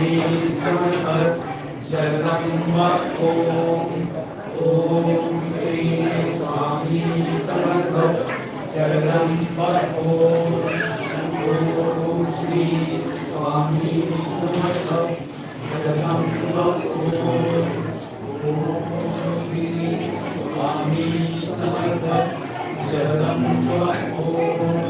Om Shri Swami Samarth Jalam Vah Om Shri Swami Samarth Jalam Vah Om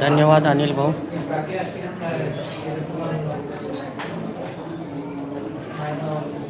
धन्यवाद अनिल भाऊ Thank you.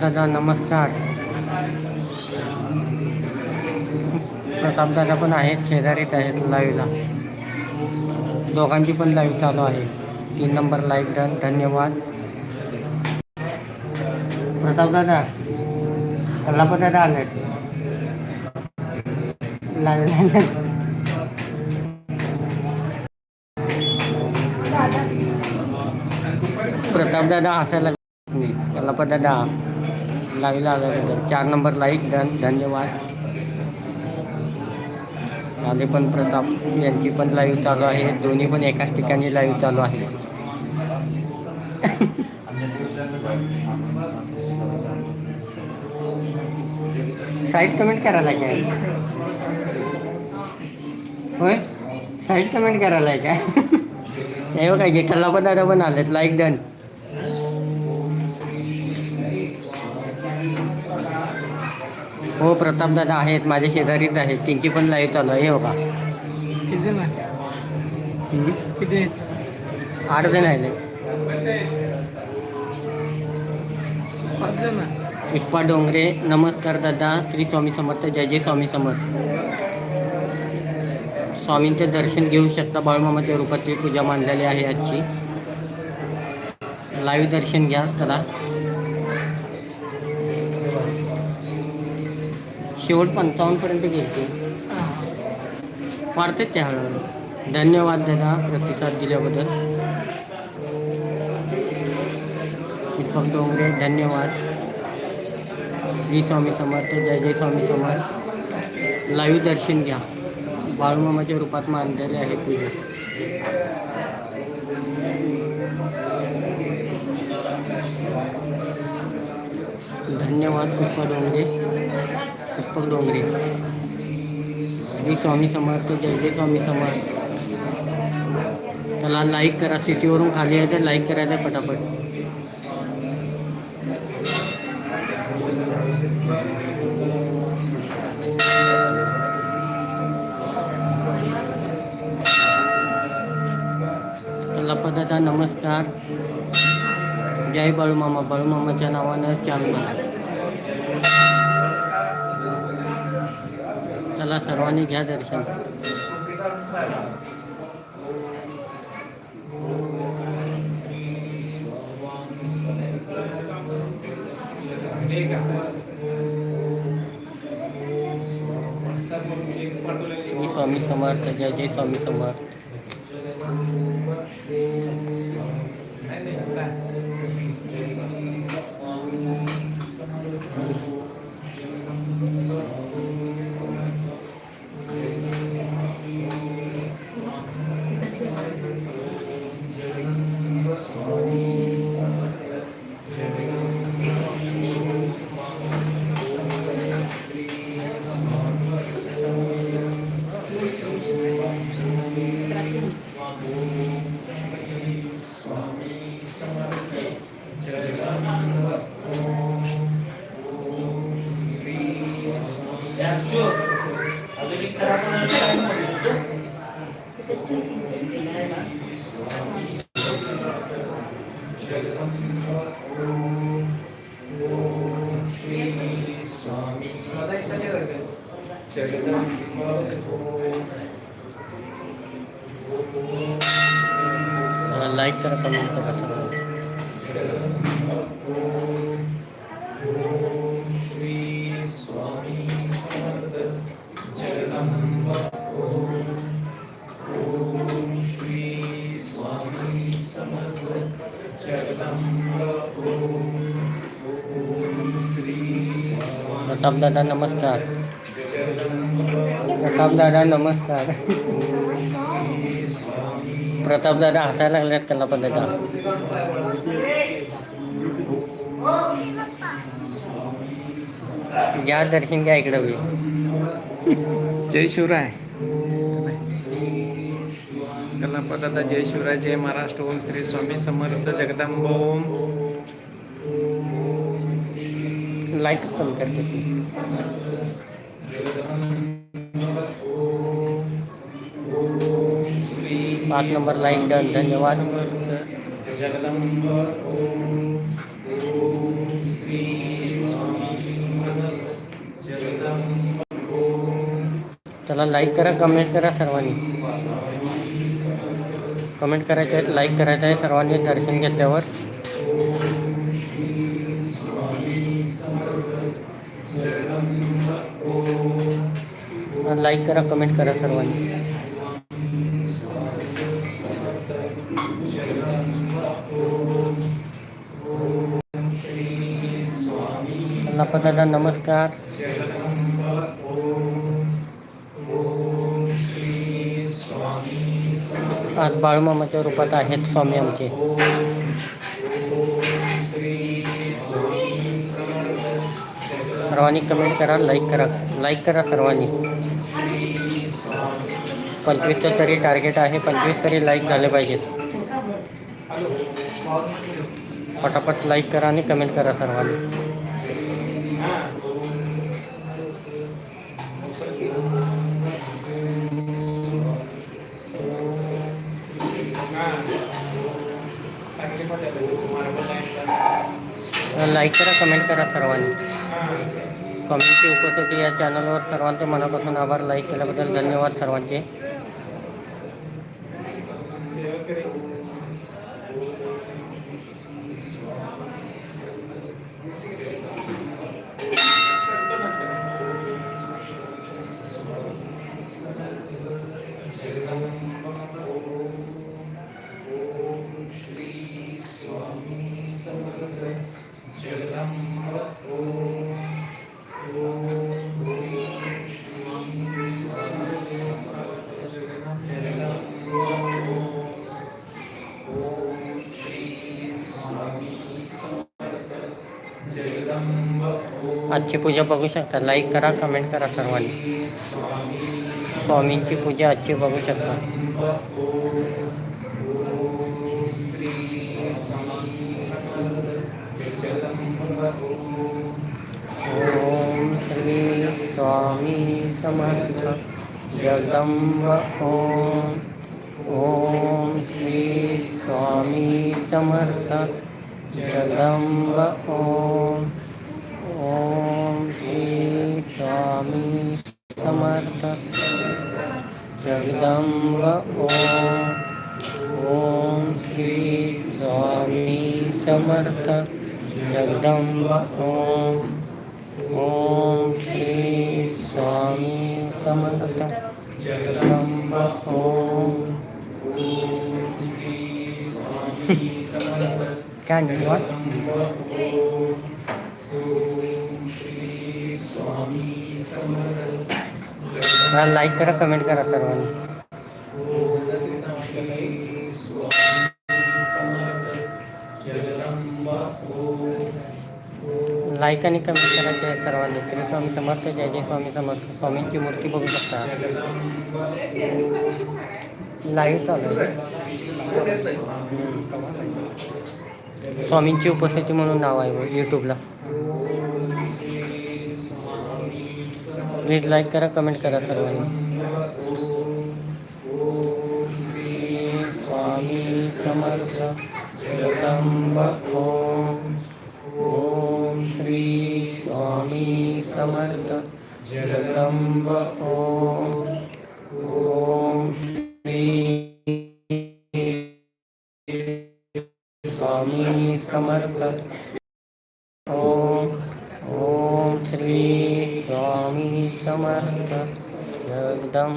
दादा नमस्कार. प्रतापदादा पण आहेत शेजारीच आहेत लाईव्हला दोघांची पण लाईव्ह चालू आहे. तीन नंबर लाईक डन धन्यवाद. प्रतापदादा दादा आलेत. लाईव्ह प्रतापदादा असायला नाही. कल्लापदादा लाईला आल्याबद्दल चार नंबर लाईक डन धन्यवाद. आले पण प्रताप यांची पण लाईव्ह चालू आहे. दोन्ही पण एकाच ठिकाणी लाईव्ह चालू आहे. साईड कमेंट करायला काय? होय? साईड कमेंट करायला काय? हे बघा की कल्लापदादा पण आलेत. लाईक डन हो प्रतापदादा आहेत माझ्या शेजारीच आहेत. त्यांची पण लाईव्ह चालू आहे हे बघा. किती जण? हम्म. किती आहेत? आठ जण पाच जण. पुष्पा डोंगरे नमस्कार दादा श्री स्वामी समर्थ जय जय स्वामी समर्थ. स्वामींचे दर्शन घेऊ शकता बाळूमामाच्या रूपातली पूजा मांडलेली आहे आजची. लाईव्ह दर्शन घ्या चला. शेवट पंचावन्नपर्यंत गेलते. वाढतात त्या हळूहळू. धन्यवाद दादा प्रतिसाद दिल्याबद्दल. दीपक डोंगरे धन्यवाद. श्री स्वामी समर्थ जय जय स्वामी समर्थ. लाईव्ह दर्शन घ्या. बाळूमामाच्या रूपात मानलेले आहे पूजा. धन्यवाद पुष्पा डोंगरे. पुष्पक डोंगरे. श्री स्वामी समर्थ जय जय स्वामी समर्थ. त्याला लाईक करा सी सीवरून खाली आहे तर लाईक करायचं आहे पटापट. पदाचा नमस्कार. जय बाळूमामा. बाळूमामाच्या नावानं चालू चला सर्वांनी घ्या दर्शन. श्री स्वामी समर्थ जय जय स्वामी समर्थ. लाईक करा कमेंट करा प्रतापदादा नमस्कार. प्रताप दादा नमस्कार. प्रताप दादा हसायला लागल्यात पण दादा घ्या दर्शन घ्या इकडं मी जय शिवराय. कलापदादा जय शिवराय जय महाराष्ट्र ओम श्री स्वामी समर्थ जगदंब ओम लाईक पण करते ती श्री पाच नंबर लाईक डन धन्यवाद समर्थ जगदंब ओम ओम श्री स्वामी समर्थ जगदंब ओम चला लाईक करा कमेंट करा सर्वांनी कमेंट करायचे आहेत लाईक करायचं आहे सर्वांनी दर्शन घेतल्यावर लाईक करा कमेंट करा सर्वांनी. दादा नमस्कार. आज बाळूमामाच्या रूपात आहेत स्वामी आमचे. सर्वांनी कमेंट करा लाईक करा लाईक करा सर्वांनी. पंचवीसचं तरी टार्गेट आहे पंचवीस तरी लाईक झाले पाहिजेत. पटापट लाईक करा आणि कमेंट करा सर्वांनी. लाईक करा कमेंट करा सर्वांनी. स्वामींची उपस्थिती या चॅनलवर सर्वांचे मनापासून आभार. लाईक केल्याबद्दल धन्यवाद सर्वांचे. आजची पूजा बघू शकता. लाईक करा कमेंट करा सर्वांनी. स्वामींची पूजा आजची बघू शकता. ओम श्री स्वामी समर्थ. जगदंब ओम. ओम श्री स्वामी समर्थ. जगदंब ओम. ओम श्री स्वामी समर्थ जगदंब ओम ओम श्री स्वामी समर्थ जगदंब ओम ओम श्री स्वामी समर्थ जगदंब ओम काय धन्यवाद मला लाईक करा कमेंट करा सर्वांनी. लाईक आणि कमेंट करा जय सर्वांनी. श्री स्वामी समर्थ जय जय स्वामी समर्थ. स्वामींची मूर्ती बघू शकता. लाईव्ह चालू आहे. स्वामींची उपस्थिती म्हणून नाव आहे यूट्यूबला प्लीज लाईक करा कमेंट करा सर्वांनी श्री स्वामी समर्थ जगदंब ओम ओम श्री स्वामी समर्थ। जगदंब ओम ओम श्री स्वामी समर्थ।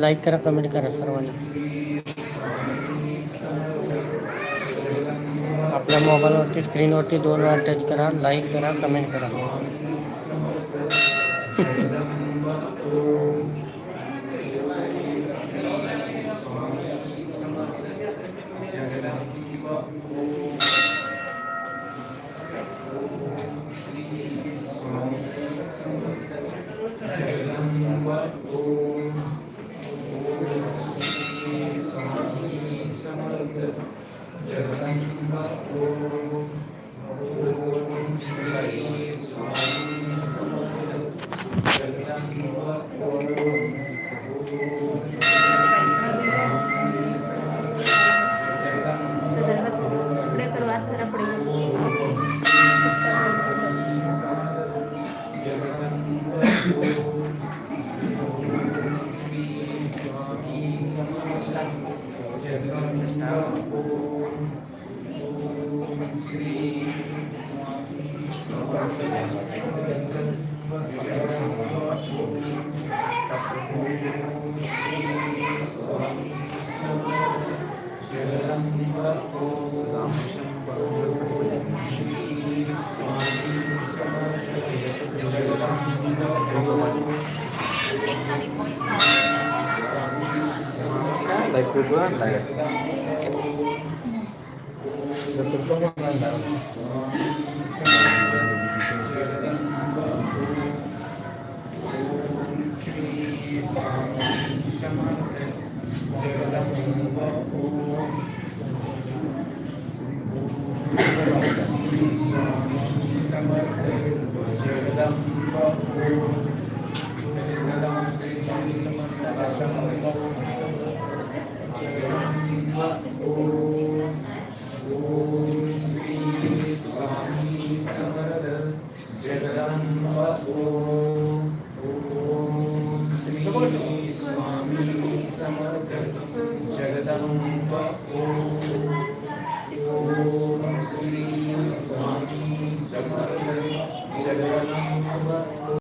लाईक करा कमेंट करा सर्वांनी. आपल्या मोबाईलवरती स्क्रीनवरती दोन वेळा टच करा लाइक करा कमेंट करा. Thank you. kuburan lah Thank you.